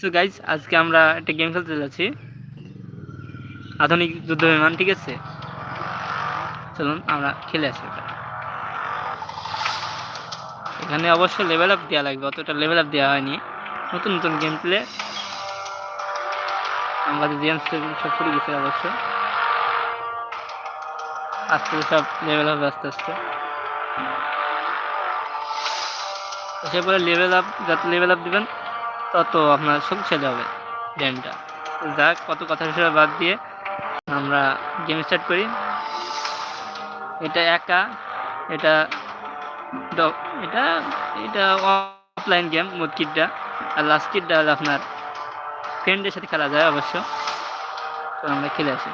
So guys আজকে আমরা একটা গেম খেলতে যাচ্ছি। আধুনিক যুদ্ধ বিমান, ঠিক আছে? চলুন, আমরা খেলে আসি ওটা এখানে অবশ্য লেভেল আপ দেওয়া লাগবে, অতটা লেভেল আপ দেওয়া হয়নি। নতুন নতুন গেম প্লে আমাদের গেমস সব ফুরে গেছে অবশ্য আস্তে সব লেভেল হবে আস্তে আস্তে। এসে পরে লেভেল আপ যত লেভেল আপ দিবেন তত আপনার শক্তিশালী হবে গেমটা যাক, কত কথা হিসেবে বাদ দিয়ে আমরা গেম স্টার্ট করি। এটা একা, এটা এটা এটা অফলাইন গেম মোট কিটটা। আর লাস্ট কিটটা হলো আপনার ফ্রেন্ডের সাথে খেলা যায় অবশ্য। তো আমরা খেলে আসি।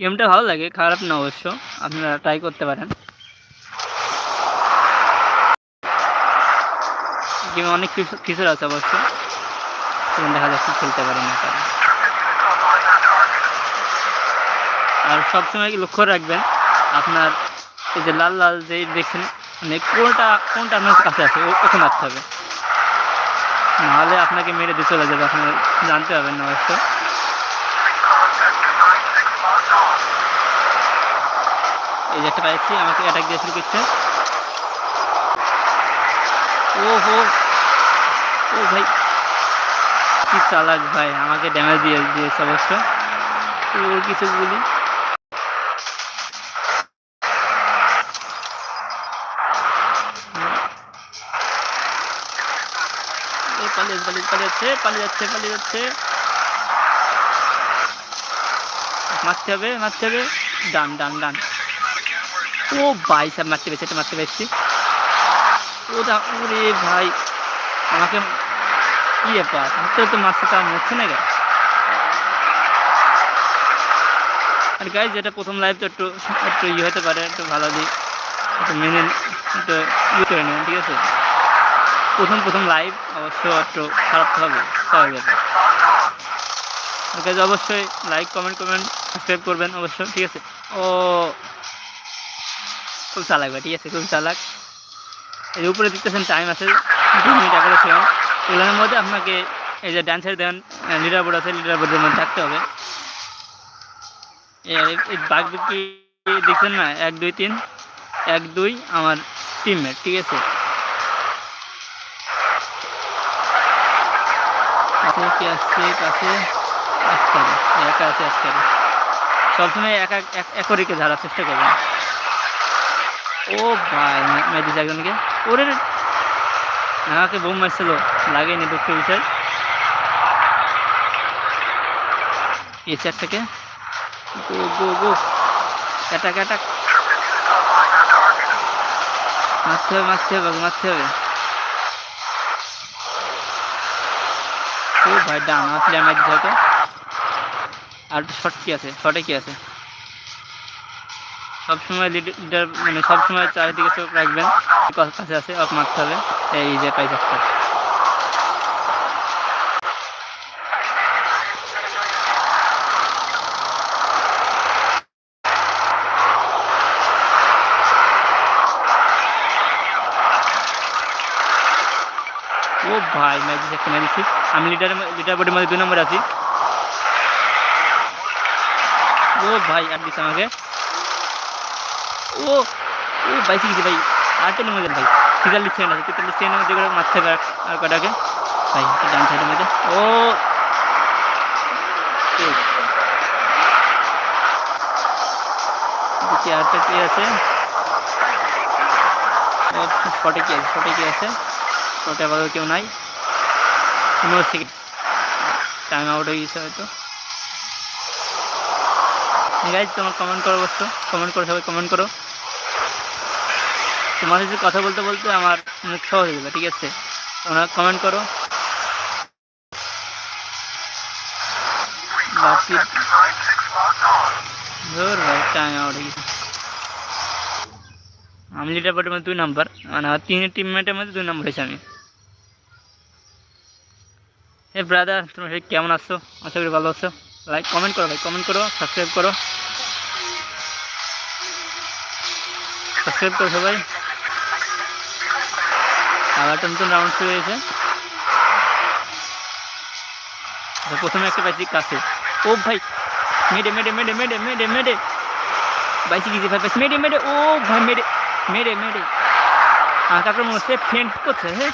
গেমটা ভালো লাগে, খারাপ না অবশ্য, আপনারা ট্রাই করতে পারেন। গেমে অনেক ফিচার আছে অবশ্য। সেখানে দেখা যাচ্ছে খেলতে পারেন না তারা আর সবসময় লক্ষ্য রাখবেন, আপনার এই যে লাল লাল যে দেখছেন মানে কোনটা কোনটা আপনার কাছে আছে, ও- ওকে মারতে হবে। নাহলে আপনাকে মেরে দিয়ে চলে যাবে, আপনার জানতে পারবেন না অবশ্য। এই যে একটা পাইছি, আমাকে অ্যাটাক দিয়ে শুরু করছে। ও হো ও ভাই, কি চালাক ভাই, আমাকে ড্যামেজ দিয়ে দিয়েছে অবশ্য। ওর কিছু এ পালিয়ে পালিয়ে পালিয়ে যাচ্ছে পালিয়ে যাচ্ছে পালিয়ে যাচ্ছে মারতে হবে মারতে হবে। ডান ডান ডান। ও ভাই সব মারতে পেরেছি, এটা মারতে পেরেছি। ওটা, ওরে ভাই। আমাকে কি ব্যাপার হাতে তো মারছে তা মরছে না গা আর গাইজ যেটা প্রথম লাইভ তো একটু একটু ইয়ে হতে পারে, একটু ভালো দিক, একটু মেনে, একটু ইয়ে করে নেবেন ঠিক আছে? প্রথম প্রথম লাইভ অবশ্য একটু খারাপ হবে, স্বাভাবিক আর গাইজ অবশ্যই লাইক কমেন্ট করবেন সাবস্ক্রাইব করবেন অবশ্য, ঠিক আছে? ও, খুব চালাক ভাই, ঠিক আছে, খুব চালাক। এর উপরে দেখতেছেন টাইম আছে। দু মিনিট এগুলোর মধ্যে আপনাকে এই যে ডান্সার দেন লিডার বোর্ড আছে লিডার বোর্ডের মধ্যে থাকতে হবে। বাঘ বিক্রি দেখছেন না? এক, দুই, তিন, এক, দুই, আমার টিমমেট ঠিক আছে? কি আসছে? কাছে একটারে একা আছে একটারে সবসময় একা, এক- একরিকে ঝাড়ার চেষ্টা করবেন ও ভাই মেদিস একজনকে ওরে। আমাকে বোম মারছিল লাগেনি দুঃখের বিষয় এই চারটাকে গো গো গো। Attack attack. মারতে হবে মারতে হবে মারতে হবে। ও ভাই ডান আমার প্লেয়ার হয়তো আর শর্ট কি আছে? শর্টে কি আছে? সবসময় লিডার মানে সবসময় চারিদিকে চোখ রাখবেন। কাছে আছে অফ মারতে হবে। এই যে একটা। ও ভাই ম্যাজিস একটা ম্যাজিস আমি লিডার লিডার বোর্ডের মধ্যে দুই নম্বর আছি। ও ভাই, আর দিস আমাকে। ও ও বাইসি গেছে ভাই। আটের মধ্যে ভাই? তেতাল্লিশ সেকেন্ড আছে তেতাল্লিশ সেকেন্ডের আর- কটাকে ভাই ডান সাইডের মধ্যে। ও আরেকটা কি আছে? শটে কি আছে? শটে কি আছে? শটে আপাতত কেউ নাই। পনেরো সেকেন্ড টাইম আউট হয়ে গেছে হয়তো। গাইজ তোমার কমেন্ট করো অবশ্য। কমেন্ট করো, সবাই কমেন্ট করো। তোমার সাথে কথা বলতে বলতে আমার মুখ সহজ হয়ে যাবে, ঠিক আছে? তোমরা কমেন্ট করো। বাকি ধর ভাই আউট হয়ে গেছে। আমি লিডার বোর্ডের মধ্যে দুই নাম্বার মানে আমার তিন টিমমেটের মধ্যে দুই নাম্বার হয়েছে আমি। হে ব্রাদার তোমরা সবাই কেমন আছো? আশা করি ভালো আছো। লাইক কমেন্ট করো ভাই কমেন্ট করো সাবস্ক্রাইব করো। সাবস্ক্রাইব করো সবাই। আবার একটা নতুন রাউন্ড শুরু হয়েছে। প্রথমে একটা পাইছি কাছে। ও ভাই mayday mayday mayday mayday mayday mayday পাইছি কিছু ভাই মেডে মেডে ও ভাই মেডে মেডে মেডে আর কাকার মনে হচ্ছে ফ্রেন্ড করছে হ্যাঁ?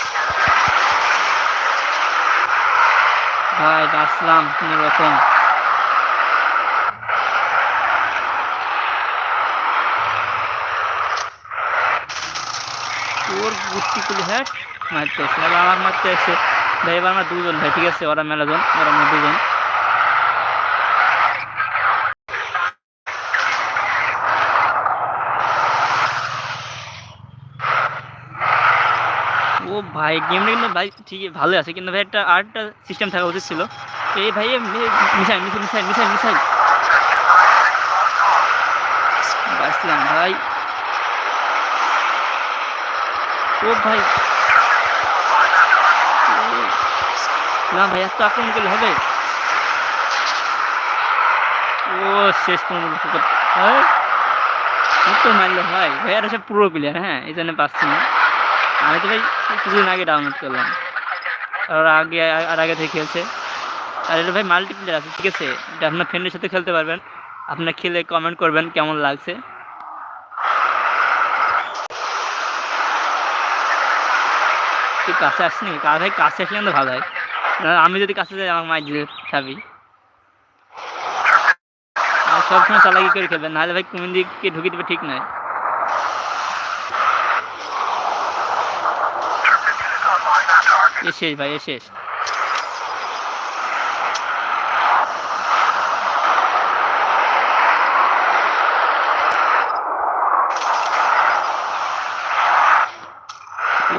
ভাই বাঁচলাম কোনো রকম। ওর গুষ্টি খুলে হ্যাঁ মারতে এসে এবার আমার মারতে এসে ভাই এবার আমরা দুজন, ভাই, ঠিক আছে? ওরা মেলাজন, ওরা আমরা দুজন। ও ভাই গেমটা কিন্তু ভাই ঠিকই ভালো আছে, কিন্তু ভাই, একটা আরেকটা সিস্টেম থাকা উচিত ছিল। এই ভাই missile missile missile missile missile. বাঁচলাম ভাই। ও ভাই। না ভাই, এত আক্রমণ করলে হবে? ও, শেষ পর্যন্ত হ্যাঁ তো ভাই আর সব পুরো প্লেয়ার হ্যাঁ এই জন্য পাচ্ছি না। আমি তো ভাই কিছুদিন আগে ডাউনলোড করলাম। আর আগে আর আগে থেকে খেলছে। আর এটা ভাই মাল্টিপ্লেয়ার আছে, ঠিক আছে? এটা আপনার ফ্রেন্ডের সাথে খেলতে পারবেন। আপনার খেলে কমেন্ট করবেন কেমন লাগছে। তুই কাছে আসনি কার ভাই কাছে আসলে তো ভালো হয়। আমি যদি কাছে যাই, আমার মায়ের দিয়ে খাবি সবসময় চালাকি করে খেলবেন নাহলে ভাই কুমিন দিকে ঢুকে দেবে ঠিক নয়। এ শেষ ভাই, এ শেষ।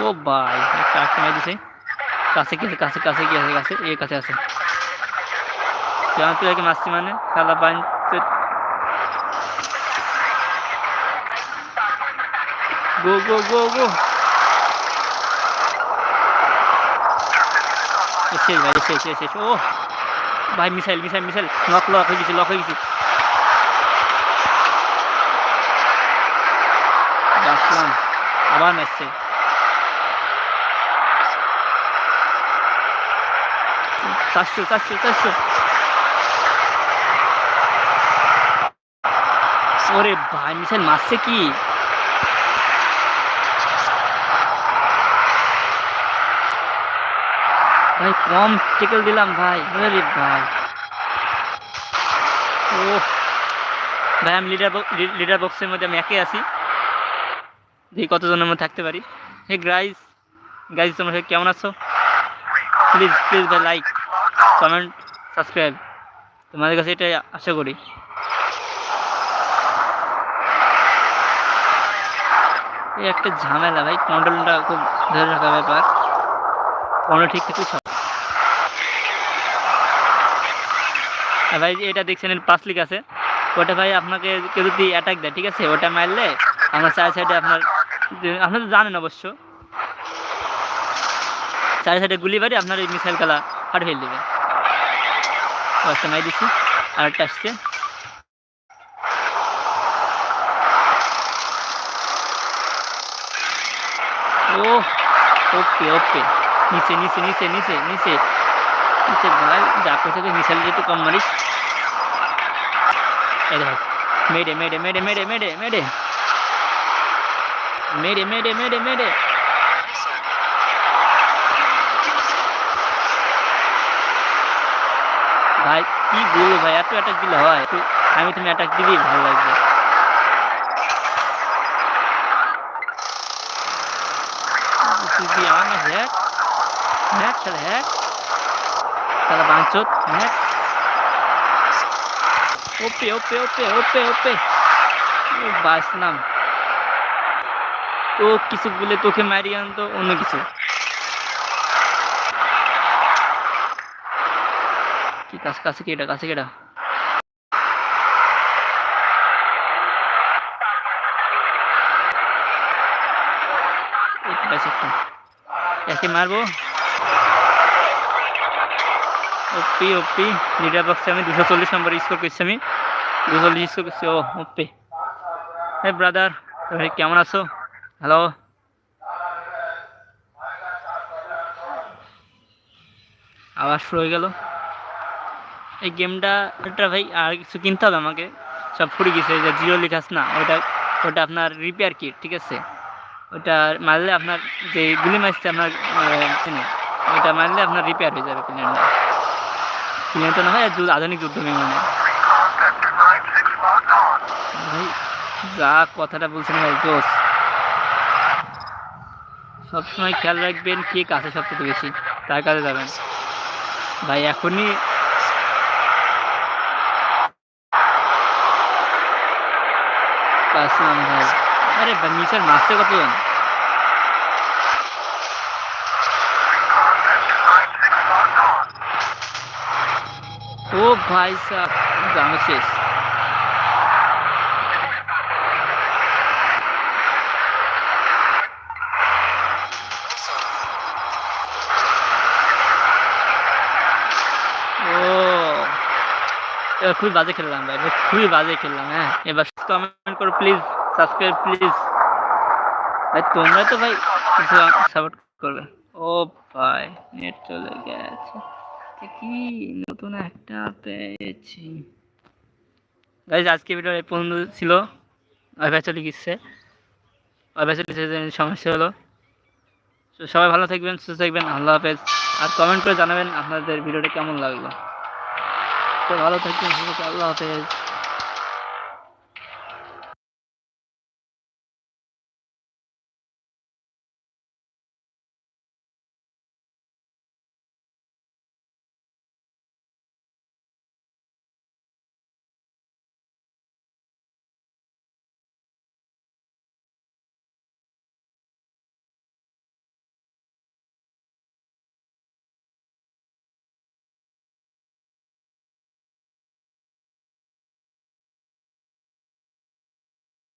ও ভাই একটা আটকে দিছে। কাছে কি আছে কাছে কাছে কি আছে কাছে। এ কাছে আছে। তুই মারছি মানে খেলা বাইন গো গো গো গো। শেষ, ভাই শেষ শেষ শেষ। ও ভাই, missile missile missile. Lock lock হয়ে গেছে লক হয়ে গেছে। আবার মেসছে চারশো চারশো চারশো ওরে ভাই মিসাইল মারছে কি? ভাই, কম টেকেল দিলাম ভাই আরে ভাই। ও ভাই, আমি লিডার লিডার বক্সের মধ্যে আমি একে আছি। দেখি কতজনের মধ্যে থাকতে পারি। হে গাইজ গাইজ তোমরা কেমন আছো? প্লিজ প্লিজ ভাই লাইক কমেন্ট সাবস্ক্রাইব তোমাদের কাছে এটাই আশা করি। এই একটা ঝামেলা ভাই কন্ট্রোলটা খুব ধরে রাখা ব্যাপার। কন্ট্রোল ঠিক থাকলে সব ভাই, এটা দেখছেন পাঁচ লিক আছে। ওটা ভাই আপনাকে কেউ যদি অ্যাটাক দেয়, ঠিক আছে? ওটা মারলে আপনার চার সাইডে আপনার আপনি তো জানেন অবশ্য। চার সাইডে গুলি বাড়ি আপনার এই মিসাইল খেলা ফাটে ফেল দেবে। ও একটা মাই দিচ্ছি আর একটা আসছে ও ওকে ওকে নিচে নিচে নিচে নিচে নিচে নিচে ভাই যা করছে তো মিসাইল একটু কম মারিস এই দেখ mayday mayday mayday mayday mayday mayday mayday mayday mayday mayday ভাই, কি বলব ভাই, এত অ্যাটাক দিলে হয় আমি তুমি অ্যাটাক দিবি ভালো লাগবে। আমার না হ্যাক হ্যাক শালা হ্যাক শালা বাঞ্চত হ্যাক ওপে ওপে ওপে ওপে তো কিছু বলে তোকে মারি আনতো, অন্য কিছু। কাছে কাছে কি এটা, কাছে কেটা একে মারবো। ওপি ওপি। লিডার বক্সে আমি দুশো চল্লিশ নম্বর স্কোর করছি আমি। দুশো চল্লিশ স্কোর করছি। ও, ওপি। হ্যাঁ ব্রাদার, ভাই কেমন আছো? হ্যালো? আবার শুরু হয়ে গেল। এই গেমটা ওটা ভাই, আর কিছু কিনতে হবে আমাকে। সব ফুরে গেছে যে জিরো লিখাস না ওটা ওটা আপনার রিপেয়ার কিট ঠিক আছে? ওটা মারলে আপনার যে গুলি মারছে আপনার ওটা মারলে আপনার রিপেয়ার হয়ে যাবে প্লেনটা প্লেনটা না হয় আধুনিক যুদ্ধ বিমানে ভাই, যা কথাটা বলছেন ভাই জোস সবসময় খেয়াল রাখবেন কে কাছে সবচেয়ে বেশি, তার কাছে যাবেন। ভাই, এখনই কাসলাম ভাই। আরে নিচের মারছে কতজন? ও ভাই সাহ শেষ ও এবার খুবই বাজে খেললাম ভাই, এবার খুবই বাজে খেললাম হ্যাঁ। এবার কমেন্ট করো প্লিজ সাবস্ক্রাইব প্লিজ ভাই তোমরা তো ভাই সাপোর্ট করবে। ও ভাই, নেট চলে গেছে। কি নতুন একটা পেয়েছি। গাইজ আজকে ভিডিও এই পর্যন্ত ছিল। ওয়াইফাই চলে গেছে। ওয়াইফাই চলে সমস্যা হলো। সবাই ভালো থাকবেন, সুস্থ থাকবেন। আল্লাহ হাফেজ। আর কমেন্ট করে জানাবেন আপনাদের ভিডিওটা কেমন লাগল। তো ভালো থাকবেন সুস্থ থাকবেন, আল্লাহ হাফেজ